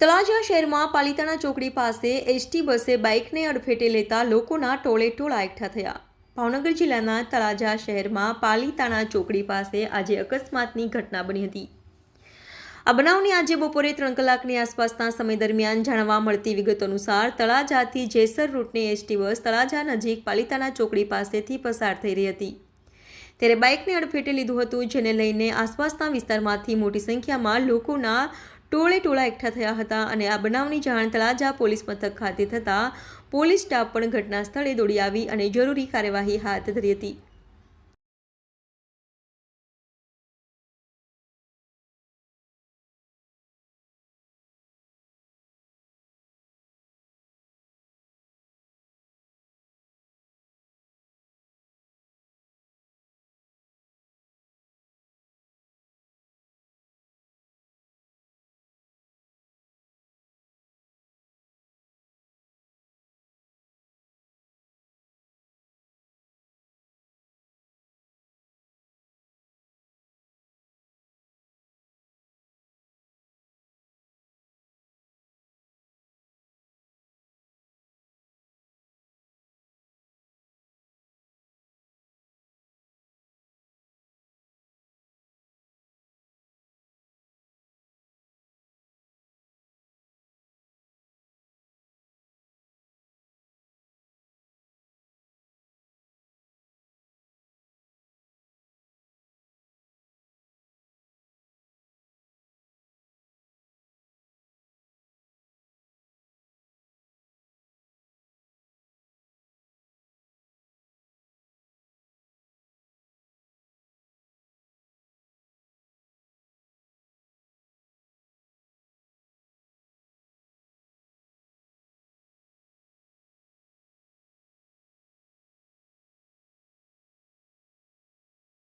તળાજા શહેરમાં પાલિતાણા ચોકડી પાસે એસટી બસે બાઇકને અડફેટે લેતા લોકોના ટોળે ટોળા એકઠા થયા. ભાવનગર જિલ્લાના તળાજા શહેરમાં પાલિતાણા ચોકડી પાસે આજે અકસ્માતની ઘટના બની હતી. આ બનાવની આજે બપોરે ત્રણ કલાકની આસપાસના સમય દરમિયાન જાણવા મળતી વિગતો અનુસાર તળાજાથી જેસર રૂટની એસટી બસ તળાજા નજીક પાલિતાણા ચોકડી પાસેથી પસાર થઈ રહી હતી. ત્યારે બાઇકને અડફેટે લીધું હતું, જેને લઈને આસપાસના વિસ્તારમાંથી મોટી સંખ્યામાં લોકોના ટોળે ટોળા એકઠા થયા હતા અને આ બનાવની જાણ તળાજા પોલીસ મથક ખાતે થતાં પોલીસ સ્ટાફ પણ ઘટના સ્થળે દોડી આવી અને જરૂરી કાર્યવાહી હાથ ધરી હતી.